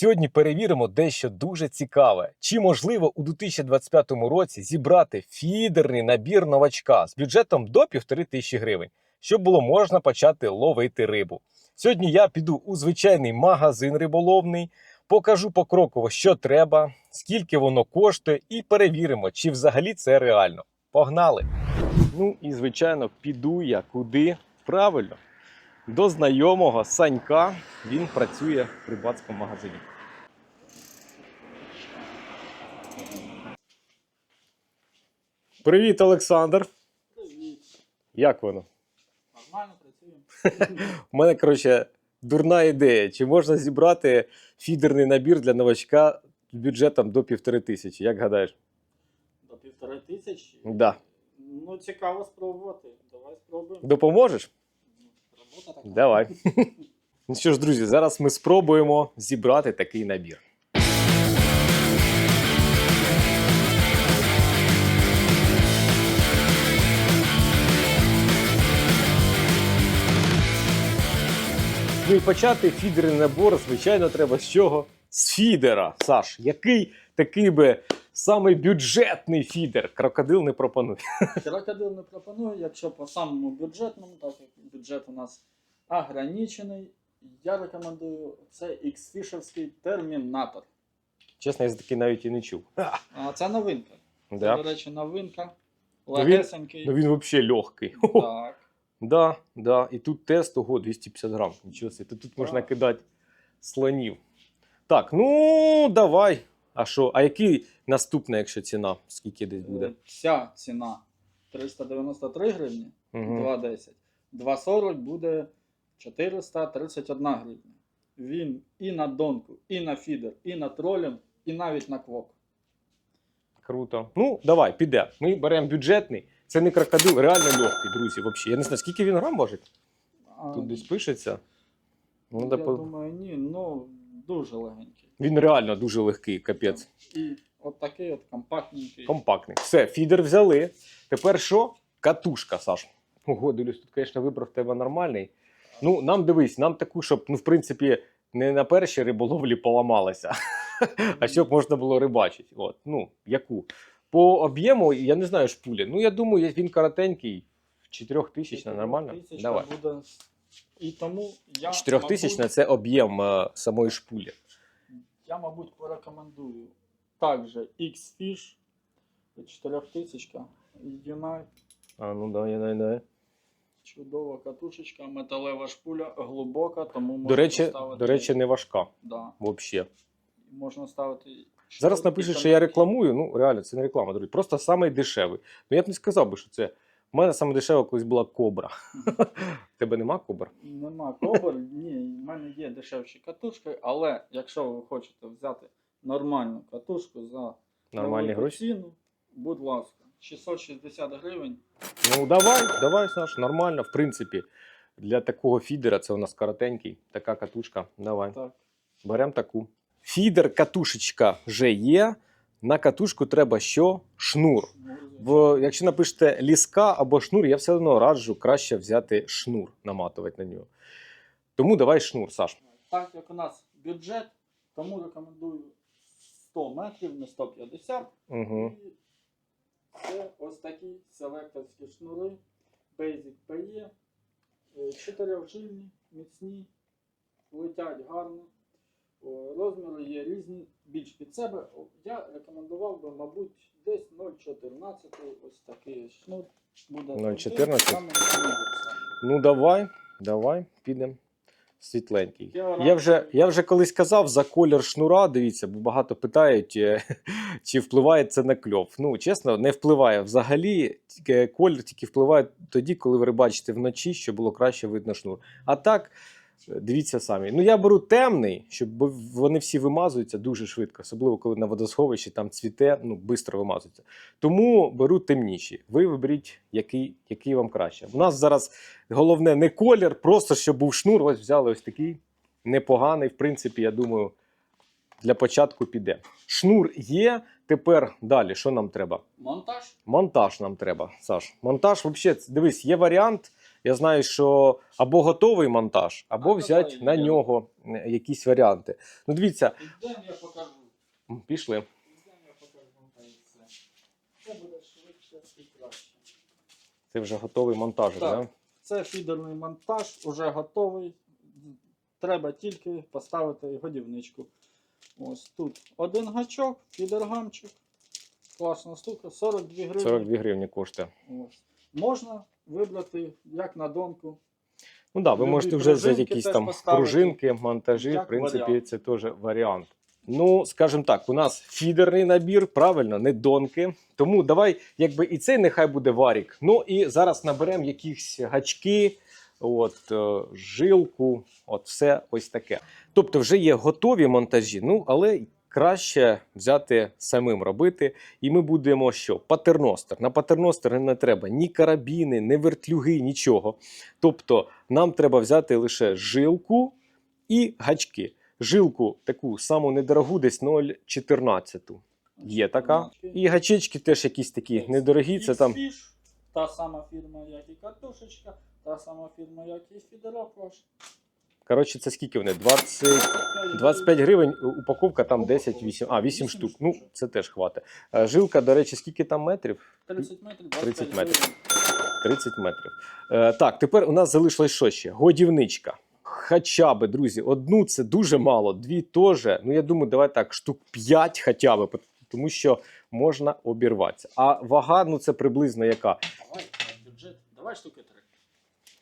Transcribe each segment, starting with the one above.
Сьогодні перевіримо дещо дуже цікаве. Чи можливо у 2025 році зібрати фідерний набір новачка з бюджетом до 1500 тисячі гривень, щоб було можна почати ловити рибу. Сьогодні я піду у звичайний магазин риболовний, покажу покроково, що треба, скільки воно коштує, і перевіримо, чи взагалі це реально. Погнали! Ну і звичайно, піду я куди правильно. До знайомого Санька він працює в рибацькому магазині. Привіт, Олександр. Привіт. Як воно? Нормально працюємо. У мене, коротше, дурна ідея. Чи можна зібрати фідерний набір для новачка з бюджетом до півтори тисячі? Як гадаєш? До півтори тисячі. Да. Ну, цікаво спробувати. Давай спробуємо. Допоможеш? Робота така. Давай. Ну що ж, друзі, зараз ми спробуємо зібрати такий набір. Ну і почати фідерний набор, звичайно, треба з чого? З фідера. Саш, який такий би самий бюджетний фідер? Крокодил не пропонує. Крокодил не пропоную, якщо по самому бюджетному, так як бюджет у нас ограничений, я рекомендую це X-фішевський термінатор. Чесно, я за такий навіть і не чув. А це новинка. Це, Да. до речі, новинка. він- Легесенький. Ну він взагалі легкий. Так. Да, да. І тут тест, ого, 250 грам. Нічого собі. Тут можна Так. кидати слонів. Так, ну давай. А що? А який наступний, якщо ціна? Скільки десь буде? Е, Ця ціна 393 гривні. Угу. 2,10. 2,40 буде 431 гривня. Він і на донку, і на фідер, і на тролінг, і навіть на квок. Круто. Ну, давай, піде. Ми беремо бюджетний. Це не крокодил, реально легкий, друзі. Взагалі. Я не знаю, скільки він грам важить. А, Тут десь пишеться. Ну, я да, по- думаю, ні, ну дуже легенький. Він реально дуже легкий, капець. І от такий от компактненький. Компактний. Все, фідер взяли. Тепер що? Катушка, Саш. Ого, дивлюсь, тут, звісно, вибор в тебе нормальний. Ну, нам дивись, нам таку, щоб, ну, в принципі, не на першій риболовлі поламалася, а щоб можна було рибачити. От, ну, яку? По об'єму, я не знаю шпулі. Ну, я думаю, він коротенький, 4000 нормально. Тисячка Давай. Буде... І тому я, 4000 мабуть, це об'єм е, самої шпулі. я, мабуть, порекомендую також X-Fish 4000 Unite. А, ну да, я да. Чудова катушечка, металева шпуля, глибока, тому можна До речі, ставити. до речі, не важка да, взагалі. можна ставити. Зараз напишуть, що я рекламую. Ну, реально, це не реклама, друзі. Просто самий дешевий. Ну я б не сказав би, що це. У мене саме дешева колись була кобра. В Тебе нема кобр? Нема кобр, ні, в мене є дешевші катушки, але якщо ви хочете взяти нормальну катушку за Нормальні гроші. ціну, будь ласка, 660 гривень. Ну давай, давай, Саш, нормально. В принципі, для такого фідера це у нас коротенький, така катушка. Давай. Так. Беремо таку. Фідер, катушечка вже є. На катушку треба що? Шнур. В, якщо напишете ліска або шнур, я все одно раджу краще взяти шнур, наматувати на нього. Тому давай шнур, Саш. Так як у нас бюджет, тому рекомендую 100 метрів, не 150. Угу. І це ось такі селекторські шнури Basic PE. Е, Чотирьохжильні, міцні, летять гарно. Розміри є різні, більш під себе. Я рекомендував би, мабуть, десь 0,14 ось такий шнур. Буде 0,14? саме. Ну давай, давай, підемо. Світленький. Я Я вже, я вже колись казав за колір шнура. Дивіться, бо багато питають, е, чи впливає це на кльов. Ну, чесно, не впливає. Взагалі, тільки колір тільки впливає тоді, коли ви бачите вночі, що було краще видно шнур. А так, е, дивіться самі. Ну, я беру темний, щоб вони всі вимазуються дуже швидко, особливо коли на водосховищі там цвіте, ну, швидко вимазуються. Тому беру темніші. Ви виберіть, який, який вам краще. У нас зараз головне не колір, просто щоб був шнур. Ось взяли ось такий непоганий. В принципі, я думаю, для початку піде. Шнур є. Тепер далі, що нам треба? Монтаж. Монтаж нам треба, Саш. Монтаж, взагалі, дивись, є варіант Я знаю, що або готовий монтаж, або взяти на нього якісь варіанти. Ну, дивіться, я покажу. пішли. Це буде швидше і краще. Це вже готовий монтаж, Так. да? Це фідерний монтаж, уже готовий. Треба тільки поставити годівничку. Ось тут один гачок, фідергамчик. Класна штука, 42 гривні. 42 гривні коштує. Ось. Можна вибрати як на донку. Ну да, ви Любі можете вже взяти пружинки якісь теж там поставити. пружинки, монтажі. Як в принципі, варіант. це теж варіант. Ну, скажімо так, у нас фідерний набір, правильно, не донки. Тому давай, якби і цей нехай буде варік. Ну і зараз наберемо якісь гачки, от, е, жилку, от все ось таке. Тобто вже є готові монтажі, ну але краще взяти самим робити. І ми будемо що? Патерностер. На патерностер не треба ні карабіни, ні вертлюги, нічого. Тобто нам треба взяти лише жилку і гачки. Жилку таку саму недорогу, десь 0,14. Є така. І гачечки теж якісь такі недорогі. Це там та сама фірма, як і картошечка, та сама фірма, як і фідерофлаш. Коротше, це скільки вони? 20, 25 гривень, упаковка там 10, 8, а 8 штук. Ну, це теж хватить. Е, Жилка, до речі, скільки там метрів? 30 метрів, 30 метрів. 30 метрів. Е, так, тепер у нас залишилось що ще? Годівничка. Хоча би, друзі, одну це дуже мало, дві теж. Ну, я думаю, давай так, штук 5 хоча б, тому що можна обірватися. А вага, ну це приблизно яка? Давай, бюджет. Давай штуки 3.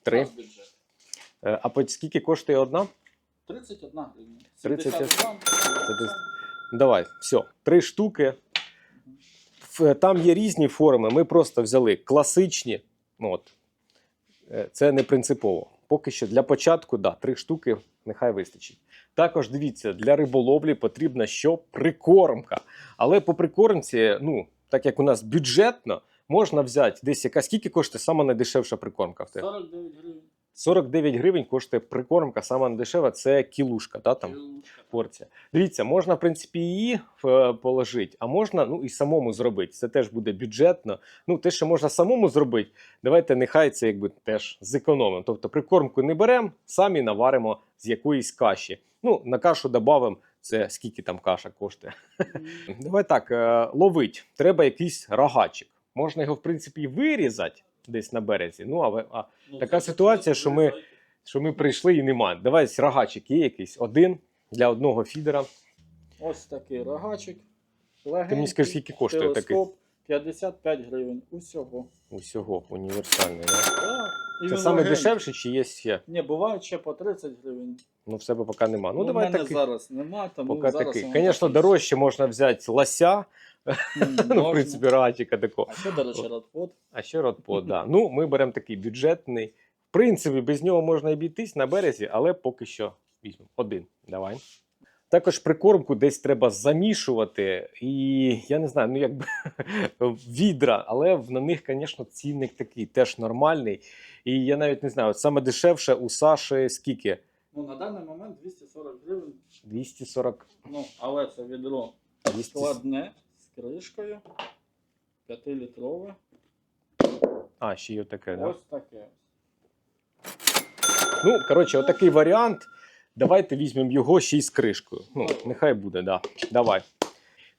Три. бюджет. Е, а по скільки коштує одна? 31 гривня. 30 70 грам. Це десь- Давай, все, три штуки. Там є різні форми. Ми просто взяли класичні. Ну, от. Е, Це не принципово. Поки що для початку, да, три штуки нехай вистачить. Також дивіться, для риболовлі потрібна що прикормка. Але по прикормці, ну, так як у нас бюджетно, можна взяти десь яка скільки коштує сама найдешевша прикормка в тебе? 49 гривень. 49 гривень коштує прикормка, сама найдешева це кілушка, да, там Кілушка. порція. Дивіться, можна, в принципі, її е, положити, а можна ну, і самому зробити. Це теж буде бюджетно. Ну, те, що можна самому зробити, давайте нехай це якби теж зекономимо. Тобто прикормку не беремо, самі наваримо з якоїсь каші. Ну, на кашу додамо. Це скільки там каша коштує. Давай так, е, ловить. Треба якийсь рогачик. Можна його, в принципі, вирізати десь на березі. Ну, але а, Ну, Така ситуація, що ми- що ми прийшли і немає. Давай рогачик є якийсь один для одного фідера. Ось такий рогачик. Ти мені Легенький, скажи, скільки коштує такий? Телескоп, 55 гривень. Усього. Усього універсальний. Да? Так. І Це саме легенький. дешевше чи є ще? Ні, буває ще по 30 гривень. Ну, в себе поки нема. Ну, Ну, давай мене такий. зараз нема, тому Поки зараз такий. Звісно, дорожче можна взяти лося, ну, в принципі, рогачика такого. А що, до речі? А ще родпод, да. Ну, ми беремо такий бюджетний. В принципі, без нього можна обійтись на березі, але поки що візьмемо. Один. Давай. Також прикормку десь треба замішувати, і я не знаю, ну якби відра, але на них, звісно, цінник такий теж нормальний. І я навіть не знаю, от саме дешевше у Саші скільки? Ну, на даний момент 240 гривень. 240. Ну, але це відро 200... складне з кришкою. 5-літрове. А, ще є таке, да? Ось таке. Ну, коротше, отакий варіант. Давайте візьмемо його ще й з кришкою. Ну, нехай буде, да. Давай.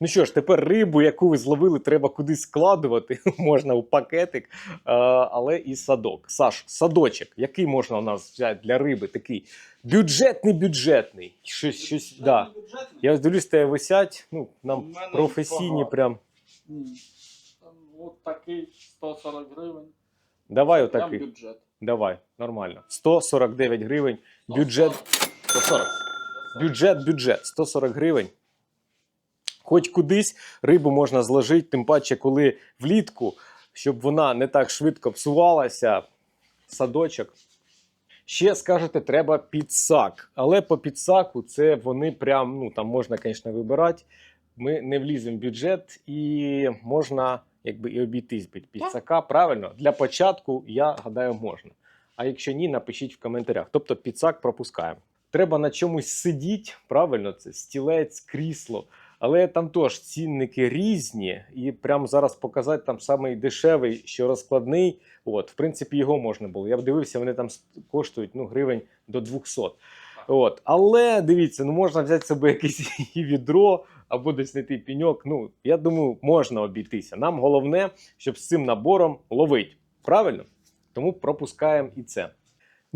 Ну що ж, тепер рибу, яку ви зловили, треба кудись складувати. Можна у пакетик, але і садок. Саш, садочок, який можна у нас взяти для риби? Такий бюджетний, бюджетний. Щось, щось, да. Бюджетний, бюджетний? Я дивлюсь, тебе висять. Ну, нам професійні прям. От такий 140 гривень. Давай отакий. Давай, нормально. 149 гривень. Бюджет 140. Бюджет, бюджет 140 гривень. Хоч кудись рибу можна зложити, тим паче, коли влітку, щоб вона не так швидко псувалася. Садочок. Ще скажете, треба підсак. Але по підсаку це вони прям, ну там можна, звісно, вибирати. Ми не вліземо в бюджет і можна якби і обійтись без підсака. Правильно, для початку, я гадаю, можна. А якщо ні, напишіть в коментарях. Тобто підсак пропускаємо. Треба на чомусь сидіти, правильно, це стілець, крісло. Але там теж цінники різні, і прямо зараз показати там самий дешевий, що розкладний. От, в принципі, його можна було. Я б дивився, вони там коштують ну, гривень до 200. От. Але дивіться, ну можна взяти собі якесь відро або десь знайти піньок. Ну, я думаю, можна обійтися. Нам головне, щоб з цим набором ловить. Правильно? Тому пропускаємо і це.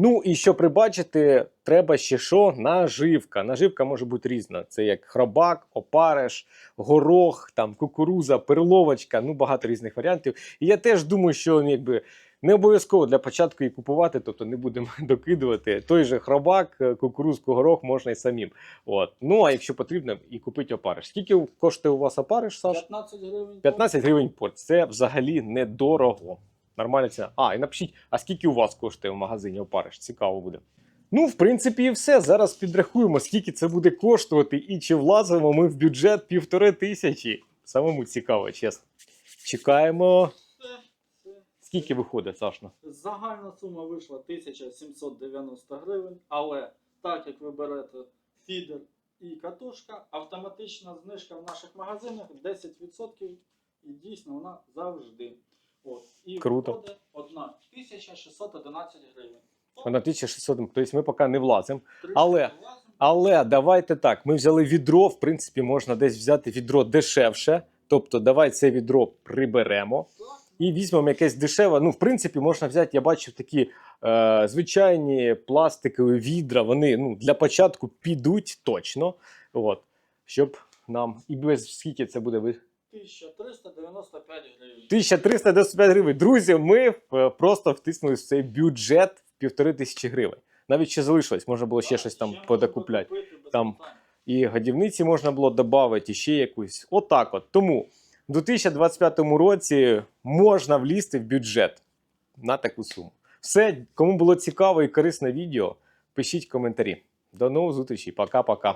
Ну і щоб прибачити, треба ще що? Наживка. Наживка може бути різна. Це як хробак, опариш, горох, там кукуруза, перловочка, ну багато різних варіантів. І я теж думаю, що ну, якби не обов'язково для початку її купувати, тобто не будемо докидувати. Той же хробак, е, кукурузку, горох можна і самим. От. Ну а якщо потрібно, і купити опариш. Скільки коштує у вас опариш, Саш? 15 гривень. 15 гривень порт. Це взагалі недорого. Нормальна ціна. А, і напишіть, а скільки у вас коштує в магазині опариш? Цікаво буде. Ну, в принципі, і все. Зараз підрахуємо, скільки це буде коштувати, і чи влазимо ми в бюджет півтори тисячі. Самому цікаво, чесно. Чекаємо. Скільки виходить, Сашна? Загальна сума вийшла 1790 гривень, але так як ви берете фідер і катушка, автоматична знижка в наших магазинах 10% і дійсно вона завжди. От. І Круто. виходить 1611 гривень. На 1600, тобто ми поки не влазимо. Але- Але давайте так. Ми взяли відро. В принципі, можна десь взяти відро дешевше. Тобто, давай це відро приберемо. І візьмемо якесь дешеве. Ну, в принципі, можна взяти. Я бачив такі е, звичайні пластикові відра. Вони ну, для початку підуть точно. От, щоб нам. І без скільки це буде? Ви- 1395 гривень. 1395 гривень. Друзі, ми е, просто втиснули в цей бюджет в півтори тисячі гривень. Навіть ще залишилось, можна було ще щось там подокупляти. Там і годівниці можна було додати, і ще якусь. Отак от. Тому в 2025 році можна влізти в бюджет на таку суму. Все, кому було цікаво і корисне відео, пишіть коментарі. До нових зустрічей. Пока-пока.